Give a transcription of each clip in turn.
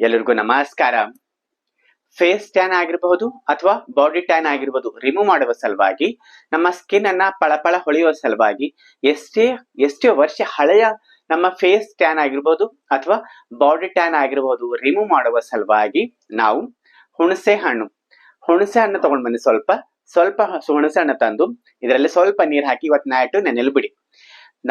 ಎಲ್ಲರಿಗೂ ನಮಸ್ಕಾರ. Face tan ಆಗಿರಬಹುದು ಅಥವಾ ಬಾಡಿ ಟ್ಯಾನ್ ಆಗಿರಬಹುದು ರಿಮೂವ್ ಮಾಡುವ ಸಲುವಾಗಿ, ನಮ್ಮ ಸ್ಕಿನ್ ಅನ್ನ ಪಳಪಳ ಹೊಳೆಯುವ ಸಲುವಾಗಿ, ಎಷ್ಟೇ ಎಷ್ಟೇ ವರ್ಷ ಹಳೆಯ ನಮ್ಮ ಫೇಸ್ ಟ್ಯಾನ್ ಆಗಿರ್ಬೋದು ಅಥವಾ ಬಾಡಿ ಟ್ಯಾನ್ ಆಗಿರಬಹುದು ರಿಮೂವ್ ಮಾಡುವ ಸಲುವಾಗಿ ನಾವು ಹುಣಸೆ ಹಣ್ಣು. ಹುಣಸೆ ಹಣ್ಣು ತಗೊಂಡ್ ಬನ್ನಿ ಸ್ವಲ್ಪ. ಸ್ವಲ್ಪ ಹುಣಸೆ ಹಣ್ಣು ತಂದು, ಇದರಲ್ಲಿ ಸ್ವಲ್ಪ ನೀರು ಹಾಕಿ ಇವತ್ತು ನಾಯಿಟ್ಟು ನೆನೆಲು ಬಿಡಿ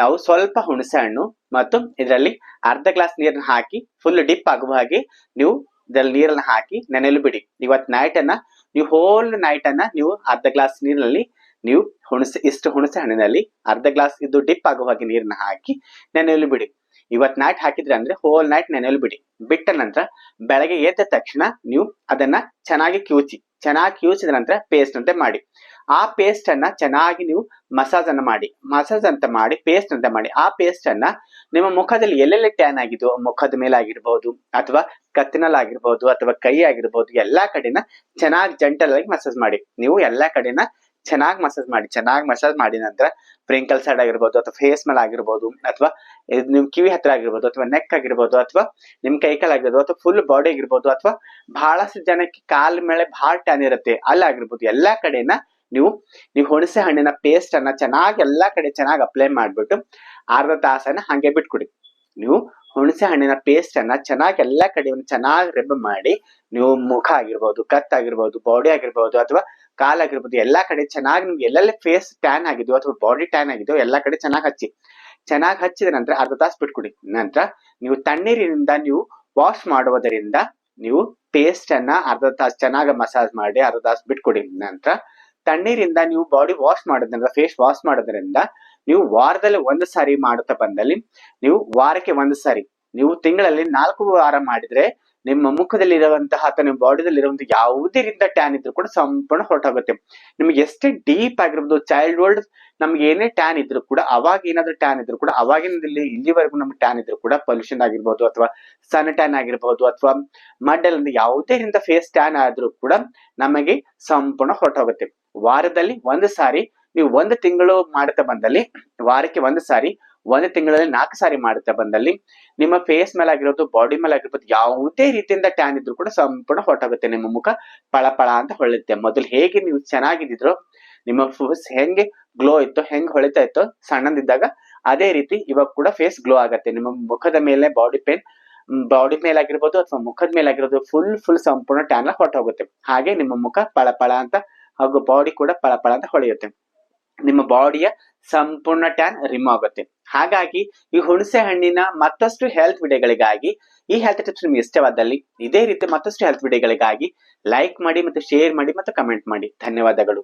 ನಾವು ಸ್ವಲ್ಪ ಹುಣಸೆ ಹಣ್ಣು ಮತ್ತು ಇದರಲ್ಲಿ ಅರ್ಧ ಗ್ಲಾಸ್ ನೀರನ್ನ ಹಾಕಿ ಫುಲ್ ಡಿಪ್ ಆಗುವ ಹಾಗೆ ನೀವು ಇದರಲ್ಲಿ ನೀರನ್ನ ಹಾಕಿ ನೆನೆಯಲು ಬಿಡಿ. ಇವತ್ತು ನೈಟ್ ಅನ್ನ ನೀವು ಹೋಲ್ ನೈಟ್ ಅನ್ನ ನೀವು ಅರ್ಧ ಗ್ಲಾಸ್ ನೀರಿನಲ್ಲಿ ನೀವು ಹುಣಸೆ, ಇಷ್ಟು ಹುಣಸೆ ಹಣ್ಣಿನಲ್ಲಿ ಅರ್ಧ ಗ್ಲಾಸ್ ಇದು ಡಿಪ್ ಆಗುವ ಹಾಗೆ ನೀರನ್ನ ಹಾಕಿ ನೆನೆಯಲು ಬಿಡಿ. ಇವತ್ ನೈಟ್ ಹಾಕಿದ್ರೆ ಅಂದ್ರೆ ಹೋಲ್ ನೈಟ್ ನೆನೆಯಲು ಬಿಡಿ. ಬಿಟ್ಟ ನಂತರ ಬೆಳಗ್ಗೆ ಎದ್ದ ತಕ್ಷಣ ನೀವು ಅದನ್ನ ಚೆನ್ನಾಗಿ ಕ್ಯೂಚಿ. ಚೆನ್ನಾಗಿ ಕ್ಯೂಚಿದ ನಂತರ ಪೇಸ್ಟ್ ಅಂತೆ ಮಾಡಿ. ಆ ಪೇಸ್ಟ್ ಅನ್ನ ಚೆನ್ನಾಗಿ ನೀವು ಮಸಾಜ್ ಅನ್ನ ಮಾಡಿ ಮಸಾಜ್ ಅಂತ ಮಾಡಿ ಪೇಸ್ಟ್ ಅಂತ ಮಾಡಿ, ಆ ಪೇಸ್ಟ್ ಅನ್ನ ನಿಮ್ಮ ಮುಖದಲ್ಲಿ ಎಲ್ಲೆಲ್ಲಿ ಟ್ಯಾನ್ ಆಗಿದ್ದು ಮುಖದ ಮೇಲೆ ಆಗಿರ್ಬಹುದು ಅಥವಾ ಕತ್ತಿನಲ್ಲಿ ಆಗಿರ್ಬಹುದು ಅಥವಾ ಕೈ ಆಗಿರ್ಬಹುದು ಎಲ್ಲಾ ಕಡೆನ ಚೆನ್ನಾಗಿ ಜಂಟಲ್ ಆಗಿ ಮಸಾಜ್ ಮಾಡಿ. ನೀವು ಎಲ್ಲಾ ಕಡೆನ ಚೆನ್ನಾಗಿ ಮಸಾಜ್ ಮಾಡಿ, ಚೆನ್ನಾಗಿ ಮಸಾಜ್ ಮಾಡಿ ನಂತರ ಪ್ರಿಂಕಲ್ ಸೈಡ್ ಆಗಿರ್ಬೋದು ಅಥವಾ ಫೇಸ್ ಮೇಲೆ ಆಗಿರ್ಬೋದು ಅಥವಾ ನಿಮ್ ಕಿವಿ ಹತ್ರ ಆಗಿರ್ಬೋದು ಅಥವಾ ನೆಕ್ ಆಗಿರ್ಬೋದು ಅಥವಾ ನಿಮ್ ಕೈ ಕಾಲ್ ಆಗಿರ್ಬೋದು ಅಥವಾ ಫುಲ್ ಬಾಡಿ ಆಗಿರ್ಬೋದು ಅಥವಾ ಬಹಳಷ್ಟು ಜನಕ್ಕೆ ಕಾಲ್ ಮೇಲೆ ಬಹಳ ಟ್ಯಾನ್ ಇರುತ್ತೆ ಅಲ್ಲಾಗಿರ್ಬೋದು ಎಲ್ಲಾ ಕಡೆನ ನೀವು ನೀವು ಹುಣಸೆ ಹಣ್ಣಿನ ಪೇಸ್ಟ್ ಅನ್ನ ಚೆನ್ನಾಗಿ ಎಲ್ಲಾ ಕಡೆ ಚೆನ್ನಾಗಿ ಅಪ್ಲೈ ಮಾಡ್ಬಿಟ್ಟು ಅರ್ಧ ತಾಸನ್ನ ಹಂಗೆ ಬಿಟ್ಕೊಡಿ. ನೀವು ಹುಣಸೆ ಹಣ್ಣಿನ ಪೇಸ್ಟ್ ಅನ್ನ ಚೆನ್ನಾಗಿ ಎಲ್ಲಾ ಕಡೆ ಚೆನ್ನಾಗಿ ರೆಬ್ ಮಾಡಿ, ನೀವು ಮುಖ ಆಗಿರ್ಬೋದು ಕತ್ ಆಗಿರ್ಬೋದು ಬಾಡಿ ಆಗಿರ್ಬೋದು ಅಥವಾ ಕಾಲ್ ಆಗಿರ್ಬೋದು, ಎಲ್ಲಾ ಕಡೆ ಚೆನ್ನಾಗಿ ನಿಮ್ಗೆ ಎಲ್ಲೆಲ್ಲಿ ಫೇಸ್ ಟ್ಯಾನ್ ಆಗಿದೆಯೋ ಅಥವಾ ಬಾಡಿ ಟ್ಯಾನ್ ಆಗಿದೆಯೋ ಎಲ್ಲಾ ಕಡೆ ಚೆನ್ನಾಗಿ ಹಚ್ಚಿ. ಚೆನ್ನಾಗಿ ಹಚ್ಚಿದ ನಂತರ ಅರ್ಧ ತಾಸು ಬಿಟ್ಕೊಡಿ. ನಂತರ ನೀವು ತಣ್ಣೀರಿನಿಂದ ನೀವು ವಾಶ್ ಮಾಡುವುದರಿಂದ ನೀವು ಪೇಸ್ಟ್ ಅನ್ನ ಅರ್ಧ ತಾಸು ಚೆನ್ನಾಗಿ ಮಸಾಜ್ ಮಾಡಿ ಅರ್ಧ ತಾಸು ಬಿಟ್ಕೊಡಿ. ನಂತರ ತಣ್ಣೀರಿಂದ ನೀವು ಬಾಡಿ ವಾಶ್ ಮಾಡೋದ್ರಿಂದ ಫೇಸ್ ವಾಶ್ ಮಾಡೋದ್ರಿಂದ ನೀವು ವಾರದಲ್ಲಿ ಒಂದು ಸಾರಿ ಮಾಡುತ್ತಾ ಬಂದಲ್ಲಿ, ನೀವು ವಾರಕ್ಕೆ ಒಂದು ಸಾರಿ, ನೀವು ತಿಂಗಳಲ್ಲಿ ನಾಲ್ಕು ವಾರ ಮಾಡಿದ್ರೆ ನಿಮ್ಮ ಮುಖದಲ್ಲಿ ಇರುವಂತಹ ಅಥವಾ ನಿಮ್ಮ ಬಾಡಿದಲ್ಲಿ ಇರುವಂತಹ ಯಾವುದೇ ರೀತಿಯ ಟ್ಯಾನ್ ಇದ್ರು ಕೂಡ ಸಂಪೂರ್ಣ ಹೊರಟೋಗುತ್ತೆ. ನಿಮ್ಗೆ ಎಷ್ಟೇ ಡೀಪ್ ಆಗಿರ್ಬೋದು ಚೈಲ್ಡ್ ಹುಡ್ ನಮ್ಗೆ ಏನೇ ಟ್ಯಾನ್ ಇದ್ರು ಕೂಡ, ಅವಾಗ ಏನಾದ್ರೂ ಟ್ಯಾನ್ ಇದ್ರು ಕೂಡ ಅವಾಗಿನದಲ್ಲಿ ಇಲ್ಲಿವರೆಗೂ ನಮ್ಗೆ ಟ್ಯಾನ್ ಇದ್ರು ಕೂಡ ಪೊಲ್ಯೂಷನ್ ಆಗಿರ್ಬೋದು ಅಥವಾ ಸನ್ ಟ್ಯಾನ್ ಆಗಿರ್ಬೋದು ಅಥವಾ ಮಡ್ಡಲ್ಲಿ ಯಾವುದೇ ರೀತಿಯ ಫೇಸ್ ಟ್ಯಾನ್ ಆದ್ರೂ ಕೂಡ ನಮಗೆ ಸಂಪೂರ್ಣ ಹೊರಟೋಗುತ್ತೆ. ವಾರದಲ್ಲಿ ಒಂದು ಸಾರಿ, ನೀವು ಒಂದು ತಿಂಗಳು ಮಾಡುತ್ತಾ ಬಂದಲ್ಲಿ ವಾರಕ್ಕೆ ಒಂದು ಸಾರಿ ಒಂದು ತಿಂಗಳಲ್ಲಿ ನಾಲ್ಕು ಸಾರಿ ಮಾಡುತ್ತಾ ಬಂದಲ್ಲಿ. ನಿಮ್ಮ ಫೇಸ್ ಮೇಲೆ ಆಗಿರೋದು ಬಾಡಿ ಮೇಲೆ ಆಗಿರ್ಬೋದು ಯಾವುದೇ ರೀತಿಯಿಂದ ಟ್ಯಾನ್ ಇದ್ರು ಕೂಡ ಸಂಪೂರ್ಣ ಹೊರಟೋಗುತ್ತೆ. ನಿಮ್ಮ ಮುಖ ಪಳ ಪಳ ಅಂತ ಹೊಳೆಯುತ್ತೆ ಮೊದಲು ಹೇಗೆ ನೀವು ಚೆನ್ನಾಗಿದ್ದಿದ್ರು, ನಿಮ್ಮ ಫೇಸ್ ಹೆಂಗೆ ಗ್ಲೋ ಇತ್ತು, ಹೆಂಗ್ ಹೊಳಿತಾ ಇತ್ತು, ಸಣ್ಣದಿದ್ದಾಗ ಅದೇ ರೀತಿ ಇವಾಗ ಕೂಡ ಫೇಸ್ ಗ್ಲೋ ಆಗುತ್ತೆ. ನಿಮ್ಮ ಮುಖದ ಮೇಲೆ ಬಾಡಿ ಪೇನ್ ಬಾಡಿ ಮೇಲೆ ಆಗಿರ್ಬೋದು ಅಥವಾ ಮುಖದ ಮೇಲೆ ಆಗಿರೋದು ಫುಲ್ ಫುಲ್ ಸಂಪೂರ್ಣ ಟ್ಯಾನ್ ಹೊರಟೋಗುತ್ತೆ. ಹಾಗೆ ನಿಮ್ಮ ಮುಖ ಪಳಪಳ ಪಳ ಅಂತ ಹಾಗೂ ಬಾಡಿ ಕೂಡ ಪಳಪಳ ಪಳ ಅಂತ ಹೊಳೆಯುತ್ತೆ. ನಿಮ್ಮ ಬಾಡಿಯ ಸಂಪೂರ್ಣ ಟ್ಯಾನ್ ರಿಮೂವ್ ಆಗುತ್ತೆ. ಹಾಗಾಗಿ ಈ ಹುಣಸೆ ಹಣ್ಣಿನ ಮತ್ತಷ್ಟು ಹೆಲ್ತ್ ವಿಡಿಯೋಗಳಿಗಾಗಿ ಈ ಹೆಲ್ತ್ ಟಿಪ್ಸ್ ನಿಮ್ಗೆ ಇಷ್ಟವಾದಲ್ಲಿ ಇದೇ ರೀತಿ ಮತ್ತಷ್ಟು ಹೆಲ್ತ್ ವಿಡಿಯೋಗಳಿಗಾಗಿ ಲೈಕ್ ಮಾಡಿ ಮತ್ತು ಶೇರ್ ಮಾಡಿ ಮತ್ತು ಕಮೆಂಟ್ ಮಾಡಿ. ಧನ್ಯವಾದಗಳು.